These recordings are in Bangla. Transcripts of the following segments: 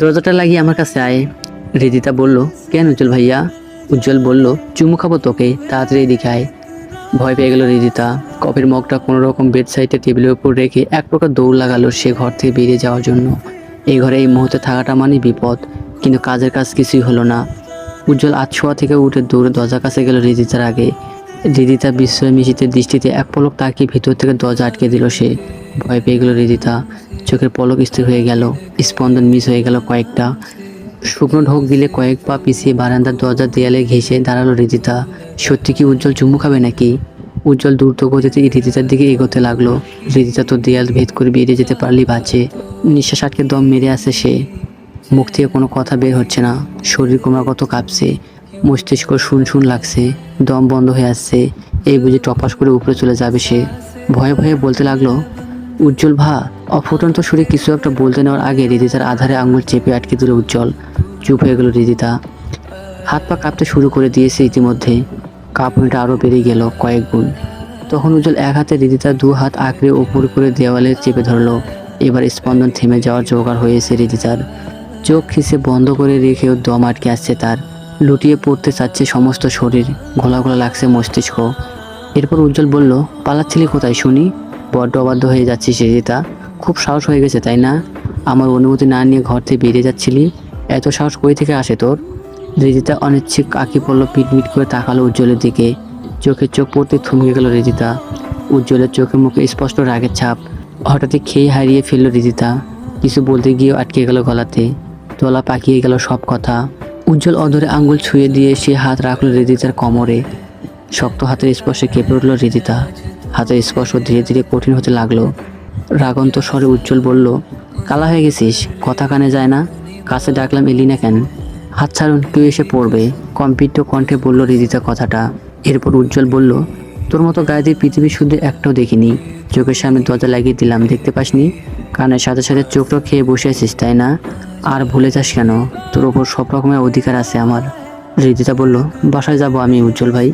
দরজাটা লাগিয়ে আমার কাছে আয়। রিদিতা বলল, কেন উজ্জ্বল ভাইয়া? উজ্জ্বল বলল, চুমু খাব তোকে, তাড়াতাড়ি এদিকে আয়। ভয় পেয়ে গেল রিদিতা। কফির মগটা কোনো রকম বেড সাইডে টেবিলের উপর রেখে এক প্রকার দৌড় লাগালো সে ঘর থেকে বেরিয়ে যাওয়ার জন্য। এই ঘরে এই মুহূর্তে থাকাটা মানে বিপদ, কিন্তু কাজের কাজ কিছুই হলো না। উজ্জ্বল আতশোয়া থেকে উঠে দৌড়ে দরজার কাছে গেল রিদিতার আগে। রিদিতা বিস্ময় মিশিতে দৃষ্টিতে এক পলক তাকিয়ে ভিতর থেকে দরজা আটকে দিল সে। ভয় পেয়ে গেল রিদিতা। চোখের পলক স্থির হয়ে গেল। স্পন্দন মিস হয়ে গেল কয়েকটা। শুকনো ঢোক দিলে কয়েক পা পিছিয়ে বারান্দার দরজার দেয়ালে ঘেঁষে দাঁড়াল রিদিতা। সত্যি কি উজ্জ্বল চুমু খাবে নাকি? উজ্জ্বল দ্রুত গতিতে রিদিতার দিকে এগোতে লাগল। রিদিতা তো দেয়াল ভেদ করে বেরিয়ে যেতে পারলেই বাঁচে। নিঃশ্বাস আটকে দম মেরে আসে সে। মুখ থেকে কোনো কথা বের হচ্ছে না। শরীর ক্রমাগত কাঁপছে। মস্তিষ্ক শুন শুন লাগছে। দম বন্ধ হয়ে আসছে। এই বুঝে টপাস করে উপরে চলে যাবে সে। ভয়ে ভয়ে বলতে লাগল উজ্জ্বল ভা, অফুটন্ত সুরে কিছু একটা বলতে নেওয়ার আগে রিদিতার আধারে আঙুল চেপে আটকে দিল উজ্জ্বল। চুপ হয়ে গেল রিদিতা। হাত পা কাঁপতে শুরু করে দিয়েছে ইতিমধ্যে কাঁপুনিটা আরও বেড়ে গেল কয়েক গুণ। তখন উজ্জ্বল এক হাতে রিদিতার দু হাত আঁকড়ে উপর করে দেওয়ালে চেপে ধরলো। এবার স্পন্দন থেমে যাওয়ার জোগাড় হয়েছে রিদিতার। চোখ খিসে বন্ধ করে রেখেও দম আটকে আসছে তার। লুটিয়ে পড়তে চাচ্ছে সমস্ত শরীর। ঘোলা ঘোলা লাগছে মস্তিষ্ক। এরপর উজ্জ্বল বলল, পালাচ্ছিলি কোথায় শুনি? বড্ড অবাধ্য হয়ে যাচ্ছিস রিদিতা খুব সাহস হয়ে গেছে, তাই না? আমার অনুমতি না নিয়ে ঘর থেকে বেরিয়ে যাচ্ছিলি? এত সাহস কই থেকে আসে তোর? রিদিতা অনিচ্ছিক আঁকি পড়ল পিটমিট করে তাকালো উজ্জ্বলের দিকে। চোখে চোখ পড়তে থমকে গেল রিদিতা উজ্জ্বলের চোখে মুখে স্পষ্ট রাগের ছাপ। হঠাৎই খেয়ে হারিয়ে ফেলল রিদিতা কিছু বলতে গিয়েও আটকে গেল গলাতে। তোলা পাকিয়ে গেল সব কথা। উজ্জ্বল অধরে আঙ্গুল ছুঁয়ে দিয়ে সে হাত রাখল রিদিতার কোমরে। শক্ত হাতের স্পর্শে কেঁপে উঠল রিদিতা হাতের স্পর্শ ধীরে ধীরে কঠিন হতে লাগল। রাগন্ত স্বরে উজ্জ্বল বলল, কালা হয়ে গেছিস, কথা কানে যায় না। কাছে ডাকলাম, এলি না কেন? হাত ছাড়ুন কেউ এসে পড়বে। কম্পিত কণ্ঠে বলল রিদিতা কথাটা। এরপর উজ্জ্বল বলল, তোর মতো গায়ে পৃথিবী শুধু একটাও দেখিনি। চোখের সামনে দরজা লাগিয়ে দিলাম, দেখতে পাসনি? কানের সাথে সাথে চোখটা খেয়ে বসে আছিস, তাই না? আর ভুলে যাস কেন? তোর ওপর সব রকমের অধিকার আছে আমার। রিদিতা বলল, বাসায় যাব আমি, উজ্জ্বল ভাই।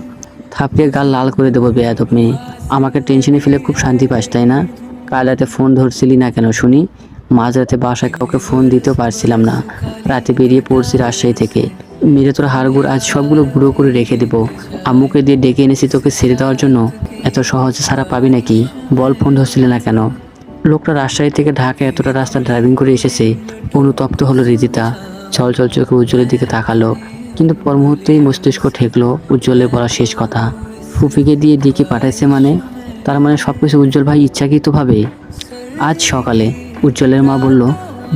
থাপড়ে গাল লাল করে দেবো বেয়াদব মেয়ে। আমাকে টেনশনে ফেলে খুব শান্তি পাস, তাই না? কাল রাতে ফোন ধরছিলি না কেন শুনি? মাঝরাতে বাসায় কাউকে ফোন দিতেও পারছিলাম না। রাতে বেরিয়ে পড়ছি রাজশাহী থেকে। মেরে তোর হাড়গুড় আজ সবগুলো গুঁড়ো করে রেখে দেবো। আম্মুকে দিয়ে ডেকে এনেছি তোকে ছেড়ে দেওয়ার জন্য। এত সহজে সারা পাবি নাকি? বল, ফোন ধরছিলে না কেন? লোকটা রাজশাহী থেকে ঢাকা এতটা রাস্তা ড্রাইভিং করে এসেছে। অনুতপ্ত হলো রিদিতা। চল চল চোখে উজ্জ্বলের দিকে তাকালো। কিন্তু পর মুহূর্তেই মস্তিষ্ক ঠেকলো উজ্জ্বলের বলা শেষ কথা। ফুফিকে দিয়ে দিকে পাঠাইছে মানে? তার মানে সব কিছু উজ্জ্বল ভাই ইচ্ছাকৃতভাবে? আজ সকালে উজ্জ্বলের মা বলল,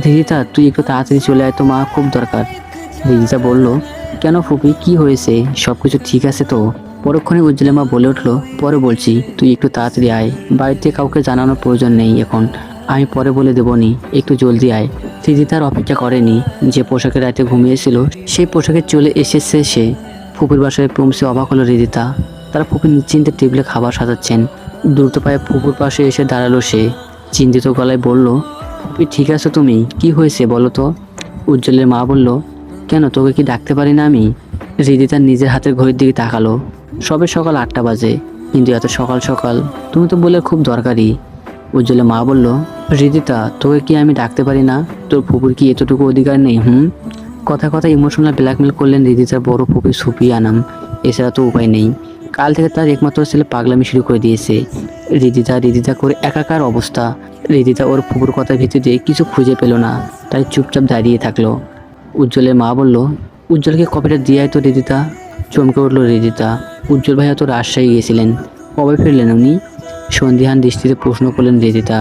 দিদিতা, তুই একটু তাড়াতাড়ি চলে আয় তো মা খুব দরকার। দিদিতা বলল, কেন ফুপি কি হয়েছে? সব কিছু ঠিক আছে তো? পরক্ষণে উজ্জ্বলের মা বলে উঠল, পরে বলছি, তুই একটু তাড়াতাড়ি আয়। বাড়িতে কাউকে জানানোর প্রয়োজন নেই এখন। আমি পরে বলে দেবনি, একটু জলদি আয়। দিদি তার অপেক্ষা করেনি, যে পোশাকে রাতে ঘুমিয়েছিল, সেই পোশাকে চলে এসেছে সে। ফুপির বাসায় পৌঁছে অবাক হলো রিদিতা। তারা ফুপি নিশ্চিন্তে টেবিলে খাবার সাজাচ্ছেন। দ্রুত পায়ে ফুপুর পাশে এসে দাঁড়াল সে। চিন্তিত গলায় বলল ফুপি ঠিক আছো তুমি? কি হয়েছে বলো তো? উজ্জ্বলের মা বলল, কেন, তোকে কি ডাকতে পারি না আমি? রিদিতা নিজের হাতের ঘড়ির দিকে তাকালো। সবে সকাল আটটা বাজে, কিন্তু এত সকাল সকাল, তুমি তো বলে খুব দরকারি। উজ্জ্বলের মা বলল, রিদিতা, তোকে কি আমি ডাকতে পারি না? তোর ফুপুর কি এতটুকু অধিকার নেই, হুম? কথা কথা ইমোশনাল ব্ল্যাকমেল করলেন রিদিতার বড় ফুপি সুপি আনাম। এছাড়া তো উপায় নেই। কাল থেকে তার একমাত্র ছেলে পাগলামি শুরু করে দিয়েছে। রিদিতা রিদিতা করে একাকার অবস্থা। রিদিতা ওর ফুপুর কথার ভিত্তিতে কিছু খুঁজে পেল না, তাই চুপচাপ দাঁড়িয়ে থাকল। উজ্জ্বলের মা বলল, উজ্জ্বলকে কপিটা দিয়ে তো রিদিতা? চমকে উঠল রিদিতা। উজ্জ্বল ভাইয়া তো রাজশাহী গিয়েছিলেন। কবে ফিরলেন উনি? সন্ধিহান দৃষ্টিতে প্রশ্ন করলেন রিদিতা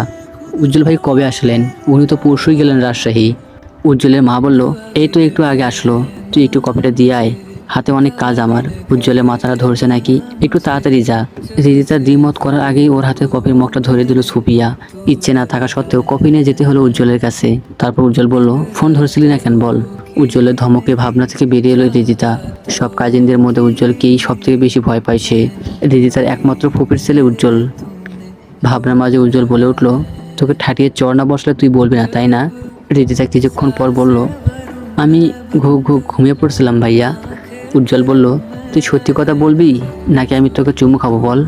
উজ্জ্বল ভাই কবে আসলেন? উনি তো পরশুই গেলেন রাজশাহী। উজ্জ্বলের মা বলল, এই তো একটু আগে আসলো। তুই একটু কপিটা দিয়ে আয়। হাতে অনেক কাজ আমার। উজ্জ্বলের মাথাটা ধরছে নাকি? একটু তাড়াতাড়ি যা। রিদিতা দ্বিমত করার আগেই ওর হাতে কপির মগটা ধরে দিল সুপিয়া। ইচ্ছে না থাকা সত্ত্বেও কপি নিয়ে যেতে হলো উজ্জ্বলের কাছে। তারপর উজ্জ্বল বলল, ফোন ধরছিলি না কেন বল? উজ্জ্বলের ধমকে ভাবনা থেকে বেরিয়ে এলো রিদিতা সব কাজিনদের মধ্যে উজ্জ্বলকেই সব থেকে বেশি ভয় পায় সে। রিদিতার একমাত্র ফুপির ছেলে উজ্জ্বল। ভাবনার মাঝে উজ্জ্বল বলে উঠল, তোকে ঠাটিয়ে চর না বসলে তুই বলবি না, তাই না? রিদিতা কিছুক্ষণ পর বলল, আমি ঘু ঘু ঘুমিয়ে পড়ছিলাম ভাইয়া। উজ্জ্বল বলল, তুই সত্যি কথা বলবি? নাকি আমি তোকে চুমু খাব বল?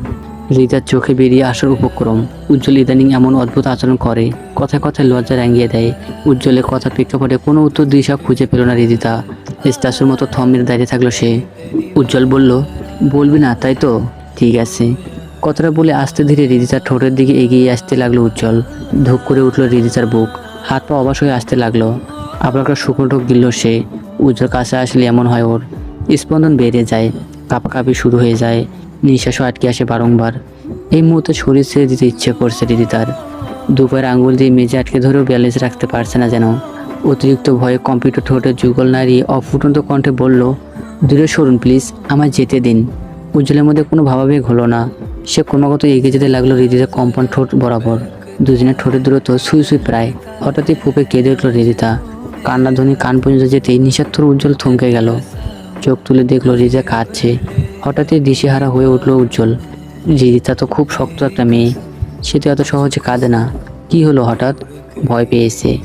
রিতার চোখে বেরিয়ে আসার উপক্রম। উজ্জ্বল ইদানিং এমন অদ্ভুত আচরণ করে, কথায় কথায় লজ্জা রাঙিয়ে দেয়। উজ্জ্বলের কথা প্রেক্ষাপটে কোনো উত্তর দিশা খুঁজে পেল না রিদিতা। স্ট্যাচুর মতো থমের মেরে দাঁড়িয়ে থাকল সে। উজ্জ্বল বলল, বলবি না, তাই তো? ঠিক আছে। কথাটা বলে আস্তে ধীরে রিদিতার ঠোঁটের দিকে এগিয়ে আসতে লাগল উজ্জ্বল। ধূপ করে উঠল রিদিতার বুক। হাত পা অবাস হয়ে আসতে লাগল। আপনার শুকনো ঢোক গিলল সে। উজ্জ্বল কাছে আসলে এমন হয় ওর। স্পন্দন বেড়ে যায়, কাঁপাকাঁপি শুরু হয়ে যায়, নিঃশ্বাসও আটকে আসে বারংবার। এই মুহূর্তে শরীর ছেড়ে দিতে ইচ্ছে করছে রিদিতার। দুপায়ের আঙ্গুল দিয়ে মেজে আটকে ধরেও ব্যালেন্স রাখতে পারছে না যেন। অতিরিক্ত ভয়ে কম্পিউটার ঠোঁটে যুগল নারী অফুটন্ত কণ্ঠে বলল, দূরে সরুন প্লিজ, আমায় যেতে দিন। উজ্জ্বলের মধ্যে কোনো ভাবাবেগ হলো না। সে ক্রমাগত এগিয়ে যেতে লাগল রিদিতা কম্পন ঠোঁট বরাবর। দুজনের ঠোঁটের দূরত্ব সুই সুই প্রায়। হঠাৎই ফুপে কেঁদে উঠল হৃদিতা কান্নাধ্বনি কান পর্যন্ত যেতেই নিঃস্বার্থর উজ্জ্বল থমকে গেল। চোখ তুলে দেখল রিজা কাঁদছে। হঠাৎই দিশেহারা হয়ে উঠল উজ্জ্বল। রিদিতা তো খুব শক্ত একটা মেয়ে। সে তো এত সহজে কাঁদে না। কি হলো হঠাৎ? ভয় পেয়েছে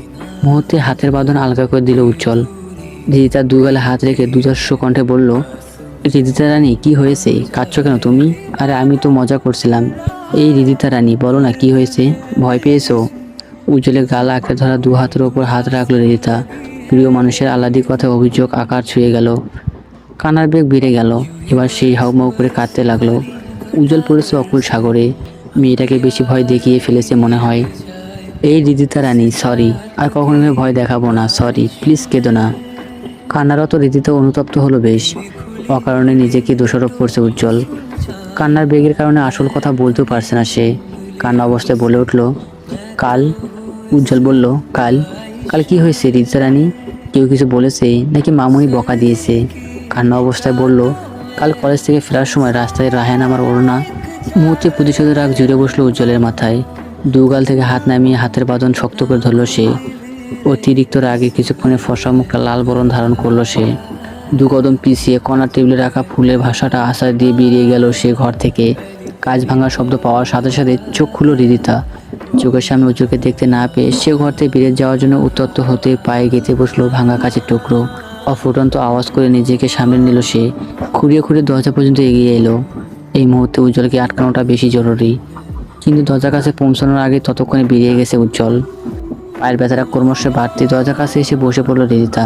মুহূর্তে হাতের বাঁধন আলগা করে দিল উজ্জ্বল। রিদিতার দুগালে হাত রেখে দুধর্ষ কণ্ঠে বলল রিদিতা রানী, কি হয়েছে? কাঁদছো কেন তুমি? আরে, আমি তো মজা করছিলাম। এই রিদিতা রানী, বলো না, কি হয়েছে? ভয় পেয়েছ? উজ্জ্বলের গালা আঁকড়ে ধরা দু হাতের ওপর হাত রাখল রিদিতা। প্রিয় মানুষের আলাদি কথায় অভিযোগ আকার ছুঁয়ে গেল। কানার বেগ বেড়ে গেল। এবার সেই হাউমাউ করে কাঁদতে লাগল। উজ্জ্বল পড়েছে অকুল সাগরে। মেয়েটাকে বেশি ভয় দেখিয়ে ফেলেছে মনে হয়। এই রিদিতা রানী সরি আর কখনো ভয় দেখাবো না সরি প্লিজ কেঁদো না। কান্নারত রীতিতে অনুতপ্ত হলো বেশ। অকারণে নিজেকে দোষারোপ করছে উজ্জ্বল। কান্নার বেগের কারণে আসল কথা বলতেও পারছে না সে। কান্না অবস্থায় বলে উঠল, কাল? উজ্জ্বল বলল, কাল। কাল কি হয়েছে রিতা রানী? কেউ কিছু বলেছে? নাকি মামুনি বকা দিয়েছে? কান্না অবস্থায় বলল, কাল কলেজ থেকে ফেরার সময় রাস্তায় রাহান আমার ওড়না মুহূর্তে প্রতিশোধের রাগ জুড়ে বসল উজ্জ্বলের মাথায়। দুগাল থেকে হাত নামিয়ে হাতের বাঁধন শক্ত করে ধরলো সে। অতিরিক্ত রাগে কিছুক্ষণে ফসা মুখটা লাল বরণ ধারণ করল সে। দু কদম পিছিয়ে কর্নার টেবিলে রাখা ফুলের ভাষাটা আশা দিয়ে বেরিয়ে গেল সে ঘর থেকে। কাজ ভাঙার শব্দ পাওয়ার সাথে সাথে চোখ খুলো রিদিতা। চোখের সামনে উঁচুকে দেখতে না পেয়ে সে ঘর থেকে বেরিয়ে যাওয়ার জন্য উত্তপ্ত হতে পায়ে গেঁথে বসল ভাঙা কাছের টুকরো। অফুটন্ত আওয়াজ করে নিজেকে সামনে নিল সে। খুঁড়িয়ে খুঁড়িয়ে দরজা পর্যন্ত এগিয়ে এলো। এই মুহূর্তে উজ্জ্বলকে আটকানোটা বেশি জরুরি। কিন্তু দরজার কাছে পৌঁছানোর আগে ততক্ষণে বেরিয়ে গেছে উজ্জ্বল। পায়ের ব্যথাটা ক্রমশ বাড়তি দরজার কাছে এসে বসে পড়ল রিদিতা।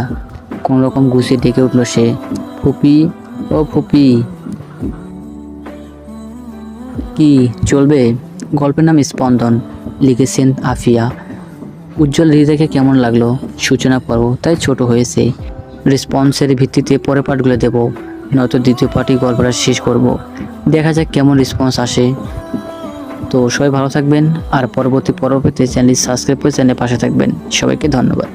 কোন রকম গুছিয়ে ডেকে উঠল সে। ফুপি, ও ফুপি। কি চলবে? গল্পের নাম স্পন্দন, লিখেছেন আফিয়া। উজ্জ্বল হৃদয়কে কেমন লাগল? সূচনা পর্ব, তাই ছোট হয়েছে। রেসপন্সের ভিত্তিতে পরে পাঠগুলো দেবো। নয়তো দ্বিতীয় পার্টি গল্পটা শেষ করব। দেখা যাক কেমন রেসপন্স আসে। তো সবাই ভালো থাকবেন, আর পরবর্তী পর্ব পেতে চ্যানেল সাবস্ক্রাইব করে চ্যানেলের পাশে থাকবেন। সবাইকে ধন্যবাদ।